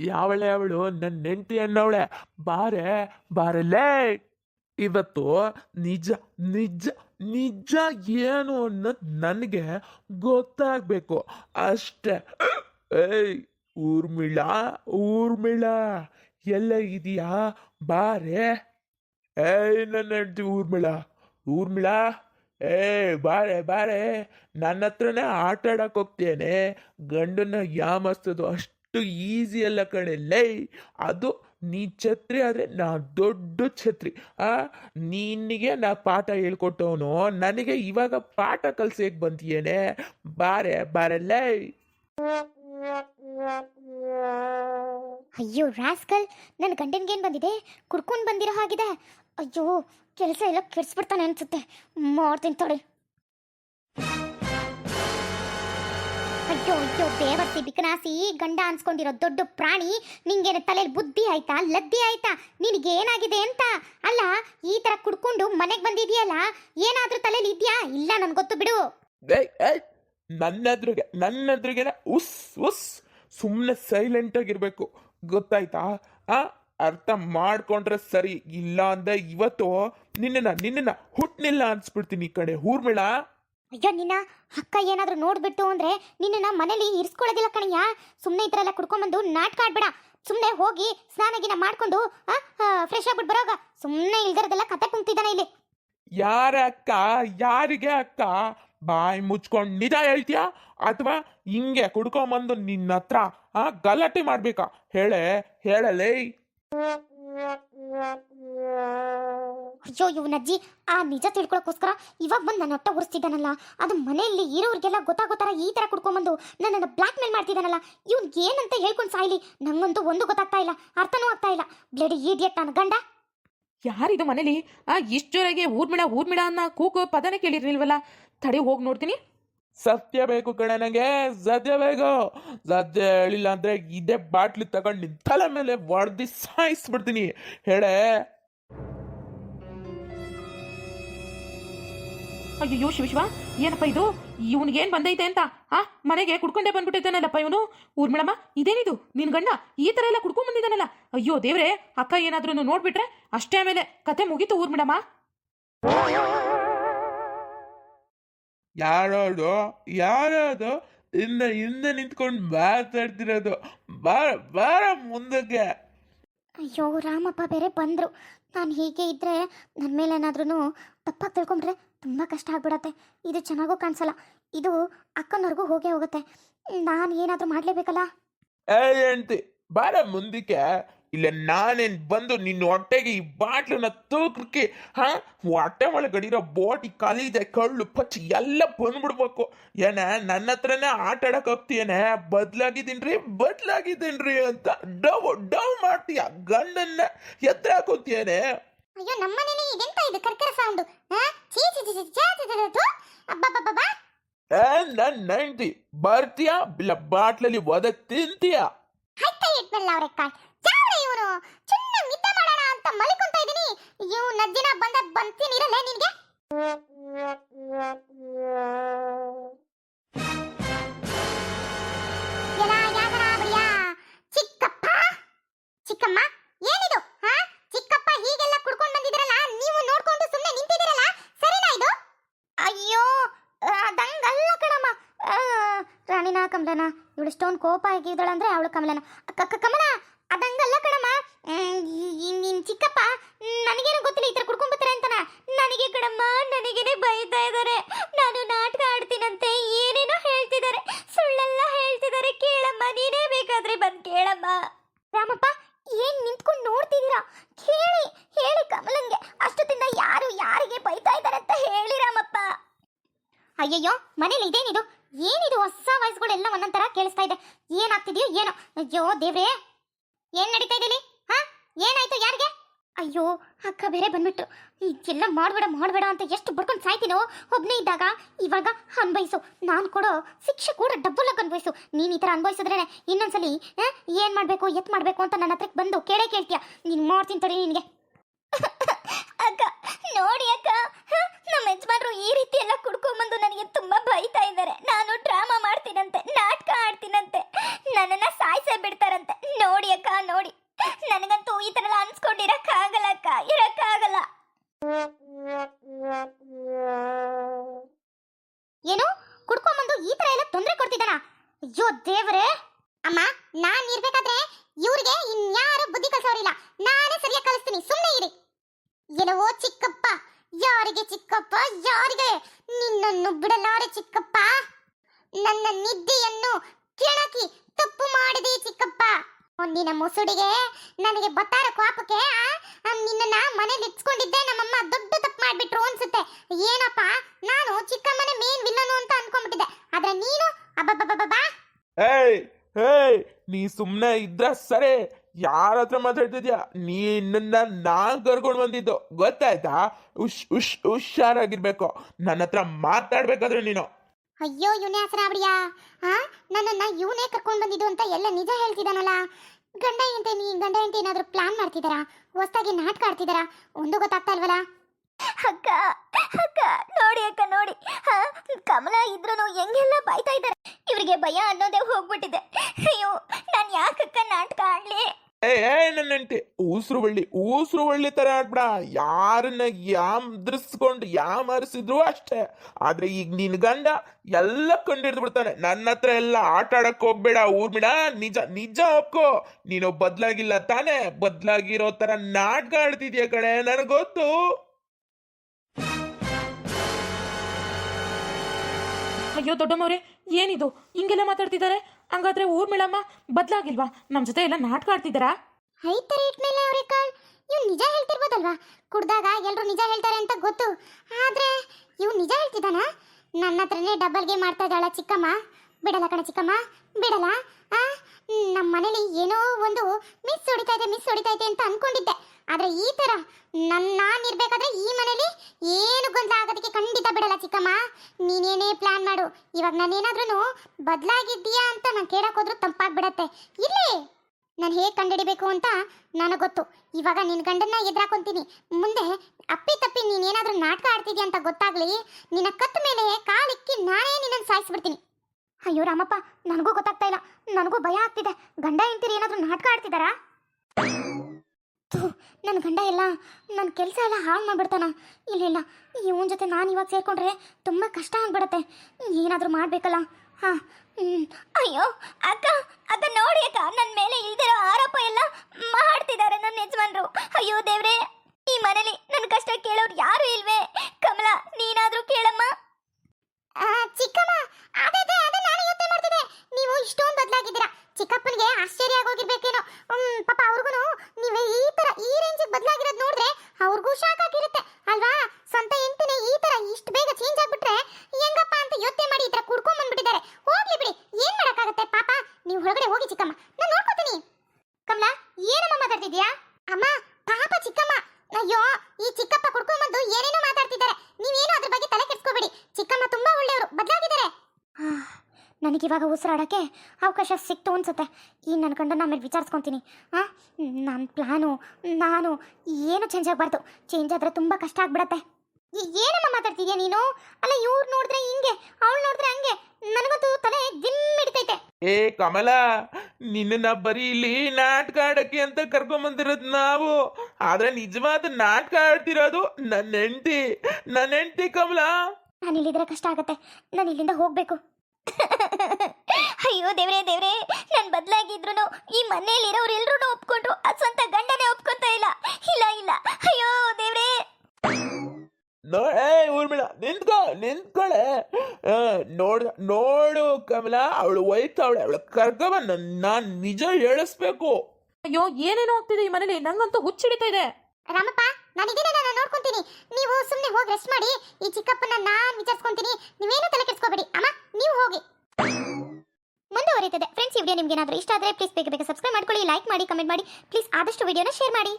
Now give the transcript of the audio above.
ಯಾವಳೆ ಅವಳು? ನನ್ನ ನೆಂಟಿ ಅನ್ನವಳೆ. ಬಾರೆ, ಬಾರಲೇ. ಇವತ್ತು ನಿಜ ನಿಜ ನಿಜ ಏನು ಅನ್ನೋದು ನನಗೆ ಗೊತ್ತಾಗಬೇಕು. ಅಷ್ಟೇ. ಏಯ್, ಊರ್ಮಿಳ ಊರ್ಮಿಳ. ಎಲ್ಲ ಇದೆಯಾ? ಬಾರೆ. ಏಯ್, ನನ್ನ ಹೆಂಡ್ತಿ ಊರ್ಮಿಳ. ಊರ್ಮಿಳ? ಏ ಬಾರೆ ಬಾರೆ. ನನ್ನ ಹತ್ರನೇ ಆಟ ಆಡಕ್ಕೆ ಹೋಗ್ತೇನೆ. ಗಂಡನ್ನ ಯಾಮಸ್ತದು ಅಷ್ಟು. ಈಸಿ ಅಲ್ಲ ಕಣೆ. ಲೈ, ಅದು ನೀ ಛತ್ರಿ ಆದರೆ ನಾ ದೊಡ್ಡ ಛತ್ರಿ. ಆ, ನಿನಗೆ ನಾ ಪಾಠ ಹೇಳ್ಕೊಟ್ಟವನು. ನನಗೆ ಇವಾಗ ಪಾಠ ಕಲ್ಸೋಕೆ ಬಂತಿಯೇನೆ ಬಾರೆ ಬಾರೆ, ಲೈ. ಅಯ್ಯೋ ರಾಸ್ಕಲ್, ನನ್ನ ಗಂಡನ್ಗೇನು ಬಂದಿದೆ? ಕುಡ್ಕೊಂಡು ಬಂದಿರೋ ಹಾಗಿದೆ? ಅಯ್ಯೋ, ಕೆಲಸ ಎಲ್ಲ ಕೆಡಿಸ್ಬಿಡ್ತಾನೆ ಅನ್ಸುತ್ತೆ. ಮಾಡ್ತೀನಿ ತೊಡಿ. ಅಯ್ಯೋ ಅಯ್ಯೋ ದೇವರ್ಸಿ ಬಿಕನಾಸಿ ಗಂಡ ಅನ್ಸ್ಕೊಂಡಿರೋ ದೊಡ್ಡ ಪ್ರಾಣಿ, ನಿಂಗೇನೆ ತಲೆಯಲ್ಲಿ ಬುದ್ಧಿ ಆಯ್ತಾ, ಲದ್ದಿ ಆಯ್ತಾ, ನಿನಗೇನಾಗಿದೆ ಅಂತ? ಅಲ್ಲ, ಈ ತರ ಕುಡ್ಕೊಂಡು ಮನೆಗೆ ಬಂದಿದ್ಯಲ್ಲ, ಏನಾದ್ರೂ ತಲೆಯಲ್ಲಿ ಇದ್ಯಾ? ಇಲ್ಲ ನನ್ಗೆ ಗೊತ್ತು ಬಿಡು. ನನ್ನದ್ರಿಗೆ ನನ್ನದ್ರಿಗೆ ಉಸ್ ಉಸ್ ಸುಮ್ಮನೆ ಸೈಲೆಂಟ್ ಆಗಿರ್ಬೇಕು ಗೊತ್ತಾಯ್ತಾ? ಆ, ಅರ್ಥ ಮಾಡ್ಕೊಂಡ್ರೆ ಸರಿ ಇಲ್ಲ ಅಂದ್ರೆ ಇವತ್ತು ನಿನ್ನ ನಿನ್ನ ಹುಟ್ನಿಲ್ಲ ಅನ್ಸ್ಬಿಡ್ತೀನಿ ಈ ಕಡೆ, ಊರ್ಮಿಳ? ಅಯ್ಯೋ, ನಿನ್ನ ಅಕ್ಕ ಏನಾದರೂ ನೋಡ್ಬಿಟ್ಟು ಅಂದ್ರೆ ನಿನ್ನ ಮನೇಲಿ ಇರಿಸ್ಕೊಳ್ಳೋದಿಲ್ಲ ಕಣಯ್ಯ. ಸುಮ್ಮನೆ ಈ ಥರ ಎಲ್ಲ ಕುಡ್ಕೊಂಬಂದು ನಾಟಕ ಆಡ್ಬೇಡ. ಸುಮ್ಮನೆ ಹೋಗಿ ಸ್ನಾನ ಗಿನ ಮಾಡ್ಕೊಂಡು ಫ್ರೆಶ್ ಆಗ್ಬಿಟ್ಟು ಬರೋಗ ಸುಮ್ಮನೆ ಇಲ್ದಿರೋದೆಲ್ಲ ಕತೆ ಕುಂತಿದ್ದಾನೆ ಇಲ್ಲಿ. ಯಾರ ಅಕ್ಕ, ಯಾರಿಗೆ ಅಕ್ಕ? ಬಾಯಿ ಮುಚ್ಕೊಂಡು ನಿಜ ಹೇಳ್ತೀಯಾ? ಅಥವಾ ಹಿಂಗೆ ಕುಡ್ಕೊಂಬಂದು ನಿನ್ನ ಹತ್ರ, ಆ, ಗಲಾಟೆ ಮಾಡ್ಬೇಕಾ? ಹೇಳೆ, ಹೇಳಲೇ. ಅಯ್ಯೋ ಇವನಜ್ಜಿ ಆ ನಿಜ ತಿಳ್ಕೊಳಕ್ಕೋಸ್ಕರ ಇವಾಗ ಬಂದು ನನ್ನ ಹೊಟ್ಟೆ ಉರಿಸ್ತಿದ್ದಾನಲ್ಲ. ಅದು ಮನೆಯಲ್ಲಿ ಇರೋರಿಗೆಲ್ಲ ಗೊತ್ತಾಗೋತರ ಈ ತರ ಕುಡ್ಕೊಂಬಂದು ನನ್ನನ್ನು ಬ್ಲ್ಯಾಕ್ ಮೇಲ್ ಮಾಡ್ತಿದ್ದಾನಲ್ಲ. ಇವ್ನಿಗೆ ಏನಂತ ಹೇಳ್ಕೊಂಡು ಸಾಯ್ಲಿ ನಂಗಂತೂ ಒಂದು ಗೊತ್ತಾಗ್ತಾ ಇಲ್ಲ ಅರ್ಥನೂ ಆಗ್ತಾ ಇಲ್ಲ. ಬ್ಲಡಿ ಈಡಿಯಟ್ ನನ್ನ ಗಂಡ. ಯಾರಿದು ಮನೇಲಿ? ಆ ಇಷ್ಟು ಜೋರಾಗಿ ಊರ್ಮಿಳ ಊರ್ಮಿಳ ಅನ್ನ ಕೂಗೋ ಪದನೇ ಕೇಳಿರ್ಲಿಲ್ವಲ್ಲ? ತಡೆ ಹೋಗಿ ನೋಡ್ತೀನಿ. ಸತ್ಯ ಬೇಕು ಕಣೆ ನನಗೆ ಸತ್ಯ ಬೇಕು. ಸತ್ಯ ಹೇಳಿಲ್ಲ ಅಂದ್ರೆ ಇದೇ ಬಾಟ್ಲಿ ತಗೊಂಡು ನಿನ್ ತಲೆ ಮೇಲೆ ಒಡ್ದಿ ಸಾಯಿಸ್ಬಿಡ್ತೀನಿ. ಹೇಳೆ ಅಯ್ಯೋ ಶಿವ ಶಿವ. ಏನಪ್ಪ ಇದು? ಇವನಿಗೇನು ಬಂದೈತೆ ಅಂತ? ಆ ಮನೆಗೆ ಕುಡ್ಕೊಂಡೇ ಬಂದ್ಬಿಟ್ಟಿದ್ದಾನಲ್ಲಪ್ಪ ಇವನು? ಊರ್ಮಿಳಮ್ಮ ಇದೇನಿದು? ನಿನ್ ಗಂಡ ಈ ಥರ ಎಲ್ಲ ಕುಡ್ಕೊಂಡ್ ಬಂದಿದ್ದಾನಲ್ಲ? ಅಯ್ಯೋ ದೇವ್ರೆ ಅಕ್ಕ ಏನಾದ್ರೂ ನೋಡ್ಬಿಟ್ರೆ ಅಷ್ಟೇ ಆಮೇಲೆ ಕತೆ ಮುಗೀತು ಊರ್ಮಿಳಮ್ಮ ಯಾರೋದು? ಯಾರೋದು? ಹಿಂದೆ ಹಿಂದೆ ನಿಂತ್ಕೊಂಡು ಮಾತಾಡ್ತಿರೋದು. ಬಾರ ಬಾರ ಮುಂದಕ್ಕೆ. ಅಯ್ಯೋ ರಾಮಪ್ಪ ಬೇರೆ ಬಂದರು. ನಾನು ಹೀಗೆ ಇದ್ದರೆ ನನ್ನ ಮೇಲೆ ಏನಾದ್ರೂ ತಪ್ಪಾಗಿ ತಿಳ್ಕೊಂಡ್ರೆ ತುಂಬ ಕಷ್ಟ ಆಗ್ಬಿಡತ್ತೆ. ಇದು ಚೆನ್ನಾಗೂ ಕಾಣಿಸಲ್ಲ. ಇದು ಅಕ್ಕನವ್ರಿಗೂ ಹೋಗೇ ಹೋಗುತ್ತೆ. ನಾನು ಏನಾದರೂ ಮಾಡಲೇಬೇಕಲ್ಲ? ಏಯ್ ಬಾರ ಮುಂದಕ್ಕೆ. ಇಲ್ಲ ನಾನೇನ್ ಬಂದು ನಿನ್ನ ಹೊಟ್ಟೆಗೆ ಈ ಬಾಟ್ಲನ್ನ ತೂಕಕ್ಕೆ ಹಾ? ಹೊಟ್ಟೆ ಒಳಗಡಿರೋ ಬೋಟಿ ಕಲಿದೆ ಕಳ್ಳು, ಪಚ್ಚಿ ಎಲ್ಲ ಬಂದ್ಬಿಡ್ಬೇಕು. ಏನ, ನನ್ನ ಹತ್ರನೇ ಆಟ ಆಡಕ್ ಹೋಗ್ತೀಯೇನೆ? ಬದ್ಲಾಗಿದ್ದೀನ್ರಿ ಬದ್ಲಾಗಿದ್ದೀನ್ರಿ ಅಂತ ಡವ್ ಡವ್ ಮಾಡ್ತೀಯ ಗಂಡನ್ನ. ಎತ್ತರ ಹಾಕೋತೀಯೇನೆ? ಅಯ್ಯೋ ನಮ್ಮನೇಲಿ ಇದೆಂತ ಇದು? ಕರ್ಕರ ಸೌಂಡು ಚೀ ಚಿ ಚೀ ಚೀ ಅಬ್ಬಬ್ಬಬ್ಬ ಏ ನೈಂಟಿ ಬರ್ತೀಯಾ? ಇಲ್ಲ ಬಾಟ್ಲಲ್ಲಿ ಒದ ತಿಂತೀಯಾ? ಹೈತ ಮೇಲೆ ಅವ್ರೆ ಕಾಯ್. ಚಾವ್ರೆ ಇವನು ಚೆನ್ನಾಗಿ ನಿದ್ದೆ ಮಾಡೋಣ ಅಂತ ಮಲಿಕೊಂತ ಇದೀನಿ. ಇವ್ ನಜ್ಜಿನ ಬಂದ ಬಂತೀನಿ ಇರಲ್ಲ ನಿನ್ಗೆ? ರಾಣಿನ ಕಮಲನ? ಇವಳು ಸ್ಟೋನ್ ಕೋಪ ಆಗಿದ್ದಾಳಂದ್ರೆ ಅವಳು ಕಮಲನ. ಕಮಲ, ಅದಂಗಲ್ಲ ಕಣಮ್ಮ. ನಿನ್ ಚಿಕ್ಕಪ್ಪ ನನಗೇನು ಗೊತ್ತಿಲ್ಲ, ಈ ಥರ ಕುಡ್ಕೊಂಬತ್ತಾರೆ ಅಂತನ? ನನಗೆ ಕಣಮ್ಮ, ನನಗೇನೆ ಬೈತಾ ಇದ್ದಾರೆ ನಾನು ನಾಟಕ ಆಡ್ತೀನಂತೆ, ಏನೇನೋ ಹೇಳ್ತಿದ್ದಾರೆ ಸುಳ್ಳೆಲ್ಲ ಹೇಳ್ತಿದ್ದಾರೆ ಕೇಳಮ್ಮ, ನೀನೇ ಬೇಕಾದ್ರೆ ಬಂದು ಕೇಳಮ್ಮ. ರಾಮಪ್ಪ, ಏನ್ ನಿಂತ್ಕೊಂಡು ನೋಡ್ತಿದ್ದೀರಾ ಕೇಳಿ, ಹೇಳಿ ಕಮಲಂಗೆ ಅಷ್ಟೊತ್ತಿಂದ ಯಾರು ಯಾರಿಗೆ ಬೈತಾ ಇದ್ದಾರೆ ಅಂತ ಹೇಳಿ ರಾಮಪ್ಪ. ಅಯ್ಯಯ್ಯೋ, ಮನೇಲಿ ಇದೇನಿದು? ಏನಿದು ಹೊಸ ವಾಯ್ಸ್ಗಳೆಲ್ಲ ಒಂದೊಂದರ ಕೇಳಿಸ್ತಾ ಇದೆ. ಏನಾಗ್ತಿದ್ಯೋ ಏನೋ. ಅಯ್ಯೋ, ದೇವ್ರೇ! ಏನ್ ನಡೀತಾ ಇದೆ ಇಲ್ಲಿ? ಹಾ? ಏನಾಯ್ತು ಯಾರಿಗೆ? ಅಯ್ಯೋ, ಅಕ್ಕ ಬೇರೆ ಬಂದ್ಬಿಟ್ಟು ಇದೆಲ್ಲ ಮಾಡಬೇಡ ಮಾಡಬೇಡ ಅಂತ ಎಷ್ಟು ಬಡ್ಕೊಂಡು ಸಾಯ್ತೀನೋ? ಒಬ್ಬನೇ ಇದ್ದಾಗ ಇವಾಗ ಅನ್ಭವಿಸು ನಾನು ಕೊಡೋ ಶಿಕ್ಷೆ ಕೂಡ ಡಬ್ಬಲ್ ಆಗಿ ಅನ್ಭವಿಸು ನೀನು ಈ ಥರ ಅನ್ಭವಿಸಿದ್ರೆ ಇನ್ನೊಂದ್ಸಲಿ ಏನು ಮಾಡಬೇಕು, ಎತ್ ಮಾಡಬೇಕು ಅಂತ ನನ್ನ ಹತ್ರಕ್ಕೆ ಬಂದು ಕೇಳೇ ಕೇಳ್ತೀಯ. ನೀನು ಮಾಡ್ತೀನಿ ತಡಿ ನಿನಗೆ. ಅಕ್ಕ, ನೋಡಿ ಅಕ್ಕ. ನಮ್ಮ ಯಜಮಾನರು ಈ ರೀತಿ ಎಲ್ಲ ಕುಡ್ಕೊಂಡ್ಬಂದು ನನಗೆ ತುಂಬಾ ಬೈತಾ ಇದ್ದಾರೆ. ನಾನು ಡ್ರಾಮಾ ಮಾಡ್ತೀನಂತೆ, ನಾಟಕ ಆಡ್ತೀನಂತೆ. ನನ್ನನ್ನ ಸಾಯಿಸೇ ಬಿಡ್ತಾರಂತೆ. ನೋಡಿ ಅಕ್ಕ, ನೋಡಿ. ನನಗಂತೂ ಈ ತರ ಅನ್ಸ್ಕೊಂಡಿರಕ್ಕಾಗಲ್ಲ ಅಕ್ಕ, ಇರಕ್ಕಾಗಲ್ಲ. ಚಿಕ್ಕಪ್ಪ. ನನ್ನ ನಿದ್ದೆಯನ್ನು ಕೆಣಕಿ ತಪ್ಪು ಮಾಡಿದೆ ಚಿಕ್ಕಪ್ಪ. ಒಂದಿನ ಮುಸುಡಿಗೆ ನನಗೆ ಬತ್ತಾರ ಕೋಪಕ್ಕೆ ನಿನ್ನನ್ನ ಮನೇಲಿ ಇಟ್ಸ್ಕೊಂಡಿದ್ದೆ, ನಮ್ಮಮ್ಮ ದೊಡ್ಡ ತಪ್ಪು ಮಾಡಿಬಿಟ್ರು ಅನ್ಸುತ್ತೆ. ಏನಪ್ಪ, ನಾನು ಚಿಕ್ಕಮ್ಮನ ಮೇನ್ ವಿಲ್ಲನು ಅಂತ ಅನ್ಕೊಂಡ್ಬಿಟ್ಟಿದ್ದೆ. ಆದ್ರೆ ನೀನು ಅಬ್ಬಬ್ಬಬ್ಬಾ ಏಯ್ ಏಯ್, ನೀ ಸುಮ್ಮನೆ ಇದ್ರ ಸರಿ. ಯಾರ ಹತ್ರ ಮಾತಾಡ್ತಿದ್ಯಾ? ನಿನ್ನ ನಾನು ಕರ್ಕೊಂಡು ಬಂದಿದ್ದು. ಗೊತ್ತಾಯ್ತಾ? ಉಶ್ ಉಶ್ ಹುಷಾರಾಗಿರ್ಬೇಕು. ನನ್ನ ಹತ್ರ ಮಾತಾಡ್ಬೇಕಾದ್ರೆ ನೀನು. ಅಯ್ಯೋ, ಇವನೇ ಹೆಸರಾವಡಿಯಾ ಹಾ ನನ್ನನ್ನ ಇವನೇ ಕರ್ಕೊಂಡು ಬಂದಿದ್ದು ಅಂತ ಎಲ್ಲ ನಿಜ ಹೇಳ್ತಿದ್ದಾನಲ್ಲ? ಗಂಡ ಹೆಂಡತಿ ನೀ ಗಂಡ ಹೆಂಡತಿ ಏನಾದ್ರೂ ಪ್ಲಾನ್ ಮಾಡ್ತಿದ್ದಾರಾ? ಹೊಸ್ದಾಗಿ ನಾಟಕ ಆಡ್ತಿದ್ದಾರಾ? ಒಂದು ಗೊತ್ತಾಗ್ತಾ ಇಲ್ವಲ್ಲ? ಅಕ್ಕ ಅಕ್ಕ, ನೋಡಿ ಅಕ್ಕ, ನೋಡಿ. ಕಮಲ ಇದ್ರೂ ಹೆಂಗೆಲ್ಲ ಬಾಯ್ತಾ ಇದ್ದಾರೆ. ಇವರಿಗೆ ಭಯ ಅನ್ನೋದೇ ಹೋಗ್ಬಿಟ್ಟಿದೆ. ಅಯ್ಯೋ, ನಾನು ಯಾಕಕ್ಕ ನಾಟಕ ಆಡ್ಲಿ ಏ ಏ, ನನ್ನ ಹೆಂಡತಿ, ಉಸಿರು ಬಳ್ಳಿ ಉಸಿರು ಬಳ್ಳಿ ತರ ಆಡ್ಬಿಡ. ಯಾರನ್ನ ಯಾಮ್ ಯಾಮರ್ಸಿದ್ರು ಅಷ್ಟೇ. ಆದ್ರೆ ಈಗ ನಿನ್ ಗಂಡ ಎಲ್ಲ ಕಂಡಿಡ್ದು ಬಿಡ್ತಾನೆ. ನನ್ನ ಹತ್ರ ಎಲ್ಲ ಆಟ ಆಡಕ್ ಹೋಗ್ಬೇಡ ನಿಜ ನಿಜ ಒಪ್ಕೋ. ನೀನು ಬದ್ಲಾಗಿಲ್ಲ ತಾನೇ. ಬದ್ಲಾಗಿರೋ ತರ ನಾಟಕ ಕಣೆ ಕಡೆ ನನಗ್ ಅಯ್ಯೋ ದೊಡ್ಡಮ್ಮವ್ರೆ, ಏನಿದು? ಹಿಂಗೆಲ್ಲ ಮಾತಾಡ್ತಿದ್ದಾರೆ ಹಂಗಾದ್ರೆ ಊರ್ಮಿಳಮ್ಮ ಬದಲಾಗಿಲ್ವಾ? ನಮ್ಮ ಜೊತೆ ಎಲ್ಲ ನಾಟಕ ಆಡ್ತಿದ್ದಾರಾ ಐತರ ಇಟ್ಮೇಲೆ ಅವ್ರೆ ಕಾಳ್ ಇವ್ ನಿಜ ಹೇಳ್ತಿರ್ಬೋದಲ್ವಾ? ಕುಡ್ದಾಗ ಎಲ್ರು ನಿಜ ಹೇಳ್ತಾರೆ ಅಂತ ಗೊತ್ತು. ಆದ್ರೆ ಇವ್ ನಿಜ ಹೇಳ್ತಿದ್ದಾನ? ನನ್ನ ಹತ್ರನೇ ಡಬಲ್ ಗೇಮ್ ಮಾಡ್ತಾ ಇದ್ದಾಳ ಚಿಕ್ಕಮ್ಮ. ಬಿಡಲ್ಲ ಕಣ ಚಿಕ್ಕಮ್ಮ, ಬಿಡಲ್ಲ. ಆ ನಮ್ಮ ಮನೇಲಿ ಏನೋ ಒಂದು ಮಿಸ್ ಹೊಡಿತಾ ಇದೆ ಮಿಸ್ ಹೊಡಿತಾ ಇದೆ ಅಂತ ಅನ್ಕೊಂಡಿದ್ದೆ. ಆದ್ರೆ ಈ ತರ ನನ್ನ ನಾನು ಇರ್ಬೇಕಾದ್ರೆ ಈ ಮನೇಲಿ ಏನು ಗೊಂದಲ ಆಗೋದಕ್ಕೆ ಖಂಡಿತ ಬಿಡಲ್ಲ ಚಿಕ್ಕಮ್ಮ. ನೀನೇನೇ ಪ್ಲಾನ್ ಮಾಡು. ಇವಾಗ ನಾನೇನಾದ್ರೂ ಬದಲಾಗಿದ್ದೀಯಾ ಅಂತ ನಾನು ಕೇಳಕ್ ತಂಪಾಗ್ಬಿಡತ್ತೆ ಇಲ್ಲೇ ನಾನು ಹೇಗೆ ಕಂಡುಹಿಡಿಬೇಕು ಅಂತ ನನಗೆ ಗೊತ್ತು. ಇವಾಗ ನಿನ್ನ ಗಂಡನ್ನ ಎದುರಾಕೊಂತೀನಿ. ಮುಂದೆ ಅಪ್ಪಿ ತಪ್ಪಿ ನೀನೇನಾದರೂ ನಾಟಕ ಆಡ್ತಿದ್ಯಾ ಅಂತ ಗೊತ್ತಾಗ್ಲಿ, ನಿನ್ನ ಕತ್ತ ಮೇಲೆ ಕಾಲಿಕ್ಕಿ ನಾನೇ ನಿನ್ನನ್ನು ಸಾಯಿಸ್ಬಿಡ್ತೀನಿ. ಅಯ್ಯೋ ರಾಮಪ್ಪ, ನನಗೂ ಗೊತ್ತಾಗ್ತಾ ಇಲ್ಲ. ನನಗೂ ಭಯ ಆಗ್ತಿದೆ. ಗಂಡ ಹೆಂಡ್ತಿರು ಏನಾದರೂ ನಾಟಕ ಆಡ್ತಿದ್ದಾರಾ ನನ್ನ ಗಂಡ ಎಲ್ಲ ನನ್ನ ಕೆಲಸ ಎಲ್ಲ ಹಾಳು ಮಾಡಿಬಿಡ್ತಾನ. ಇಲ್ಲ ಇಲ್ಲ ಇವನ ಜೊತೆ ನಾನು ಇವಾಗ ಸೇರ್ಕೊಂಡ್ರೆ ತುಂಬ ಕಷ್ಟ ಆಗ್ಬಿಡತ್ತೆ. ಏನಾದರೂ ಮಾಡಬೇಕಲ್ಲ? ಹಾಂ ಅಯ್ಯೋ, ಅಕ್ಕ ಅಕ್ಕ ನೋಡಿ ಅಕ್ಕ ನನ್ನ ಮೇಲೆ ಇಲ್ದಿರೋ ಆರೋಪ ಎಲ್ಲ ಮಾಡ್ತಿದ್ದಾರೆ ನನ್ನ ಯಜಮಾನ್ರು ಅಯ್ಯೋ ದೇವ್ರೆ ಈ ಮನೇಲಿ ನನ್ನ ಕಷ್ಟ ಕೇಳೋರು ಯಾರು ಇಲ್ವೇ ಕಮಲ ನೀನಾದ್ರೂ ಕೇಳಮ್ಮ ಚಿಕ್ಕಮ್ಮ ಅದೇ ಅದೇ ಅದೇ ನಾನು ಯೋಚನೆ ಮಾಡ್ತಿದ್ದೆ ನೀವು ಇಷ್ಟೊಂದು ಬದಲಾಗಿದ್ದೀರಾ ಚಿಕ್ಕಪ್ಪನಿಗೆ ಆಶ್ಚರ್ಯ ಆಗೋಗಿರ್ಬೇಕೇನೋ ಹ್ಮ್, ಪಾಪ ಅವ್ರಿಗೂ ನೀವೇ ಈ ತರ ಈ ರೇಂಜಿಗೆ ಬದಲಾಗಿರೋದು ನೋಡಿದ್ರೆ ಅವ್ರಿಗೂ ಶಾಕ್ ಆಗಿರುತ್ತೆ ಅಲ್ವಾ ಸ್ವಂತ ಹೆಂಡತಿನೇ ಈ ತರ ಇಷ್ಟು ಬೇಗ ಚೇಂಜ್ ಆಗ್ಬಿಟ್ರೆ ಹೆಂಗಪ್ಪ ಅಂತ ಯೋಚನೆ ಮಾಡಿ ಈ ತರ ಕುಡ್ಕೊಂಡ್ ಬಂದ್ಬಿಟ್ಟಿದ್ದಾರೆ ಹೋಗ್ಲಿ ಬಿಡಿ ಏನ್ ಮಾಡಕ್ಕಾಗತ್ತೆ ಪಾಪ ನೀವು ಹೊರಗಡೆ ಹೋಗಿ ಚಿಕ್ಕಮ್ಮ ನಾನು ನೋಡ್ಕೋತೀನಿ ಕಮಲಾ ಏನಮ್ಮ ಮಾತಾಡ್ತಿದ್ಯಾ ಅಮ್ಮ ಪಾಪ ಚಿಕ್ಕಮ್ಮ ಅಯ್ಯೋ ಈ ಚಿಕ್ಕಪ್ಪ ಕುಡ್ಕೊಂಡ್ಬಂದು ಏನೇನೋ ಮಾತಾಡ್ತಿದ್ದಾರೆ ನೀವೇನು ಅದ್ರ ಬಗ್ಗೆ ತಲೆ ಕೆಡ್ಸ್ಕೋಬೇಡಿ ಚಿಕ್ಕಮ್ಮ ತುಂಬಾ ಒಳ್ಳೆಯವರು ಬದಲಾಗಿದ್ದಾರೆ ನನಗಿವಾಗ ಉಸಿರಾಡೋಕ್ಕೆ ಅವಕಾಶ ಸಿಕ್ತು ಅನ್ಸುತ್ತೆ. ಈ ನನ್ನ ಗಂಡನ ಆಮೇಲೆ ವಿಚಾರಿಸ್ಕೊತೀನಿ. ಹಾಂ ನನ್ನ ಪ್ಲಾನು ನಾನು ಏನು ಚೇಂಜ್ ಆಗಬಾರ್ದು. ಚೇಂಜ್ ಆದರೆ ತುಂಬ ಕಷ್ಟ ಆಗ್ಬಿಡತ್ತೆ. ಏನಮ್ಮ ಮಾತಾಡ್ತಿದ್ಯಾ ನೀನು? ಅಲ್ಲ ಇವ್ರು ನೋಡಿದ್ರೆ ಹಿಂಗೆ ಅವಳು ನೋಡಿದ್ರೆ ಹಂಗೆ. ನನಗಂತೂ ತಲೆ ದಿಮ್ ಹಿಡಿತೈತೆ. ಏ ಕಮಲ ನಿನ್ನ ಬರೀ ಇಲ್ಲಿ ನಾಟಕ ಆಡಕ್ಕೆ ಅಂತ ಕರ್ಕೊಂಬಂದಿರೋದು ನಾವು. ಆದ್ರೆ ನಿಜವಾದ ನಾಟಕ ಆಡ್ತಿರೋದು ನನ್ನ ಹೆಂಡತಿ. ನನ್ನ ಹೆಂಡತಿ ಕಮಲ. ನಾನು ಇಲ್ಲಿದ್ರೆ ಕಷ್ಟ ಆಗುತ್ತೆ. ನಾನು ಇಲ್ಲಿಂದ ಹೋಗ್ಬೇಕು. ಅಯ್ಯೋ ದೇವ್ರೆ ದೇವ್ರೆ ನನ್ ಬದಲಾಗಿದ್ರು ಈ ಮನೆಯಲ್ಲಿರೋರು ಎಲ್ರು ಒಪ್ಕೊಂಡ್ರು ಅದು ಸ್ವಂತ ಗಂಡನೇ ಒಪ್ಕೊಂತ ಇಲ್ಲ. ಇಲ್ಲ ಇಲ್ಲ. ಅಯ್ಯೋ ದೇವ್ರೆ. ನೋ ಏ ಊರ್ಮಿಳ ನಿಂತ್ಕೋ ನಿಂತ್ಕೊಳೆ. ಆ, ನೋಡ್ ನೋಡು ಕಮಲ ಅವಳು ಒಯ್ತಾವಳೆ ಅವಳು ಕರ್ಕೊಂಬ ನಾನ್ ನಿಜ ಹೇಳಿಸ್ಬೇಕು. ಅಯ್ಯೋ ಏನೇನೋ ಆಗ್ತಿದೆ ಈ ಮನೇಲಿ? ನಂಗಂತೂ ಹುಚ್ಚಿಡಿತಾ ಇದೆ. ರಾಮಪ್ಪ ನಾನು ಇದನ್ನ ನಾನು ನೋಡ್ಕೊಂತೀನಿ. ನೀವು ಸುಮ್ಮನೆ ಹೋಗಿ ರೆಸ್ಟ್ ಮಾಡಿ, ಈ ಚಿಕ್ಕಪ್ಪನ ನಾನು ವಿಚಾರಿಸ್ಕೊಂತೀನಿ. ನೀವೇನು ತಲೆ ಕೆಡಿಸ್ಕೋಬೇಡಿ, ಅಮ್ಮ, ನೀವು ಹೋಗಿ. ಮುಂದುವರಿತದೆ. ಫ್ರೆಂಡ್ಸ್ ಈ ವಿಡಿಯೋ ನಿಮ್ಗೆ ಏನಾದರೂ ಇಷ್ಟ ಆದರೆ ಪ್ಲೀಸ್ ಬೇಗ ಬೇಗ ಸಬ್ಸ್ಕ್ರೈಬ್ ಮಾಡ್ಕೊಳ್ಳಿ ಲೈಕ್ ಮಾಡಿ ಕಮೆಂಟ್ ಮಾಡಿ. ಪ್ಲೀಸ್ ಆದಷ್ಟು ವಿಡಿಯೋನ ಶೇರ್ ಮಾಡಿ.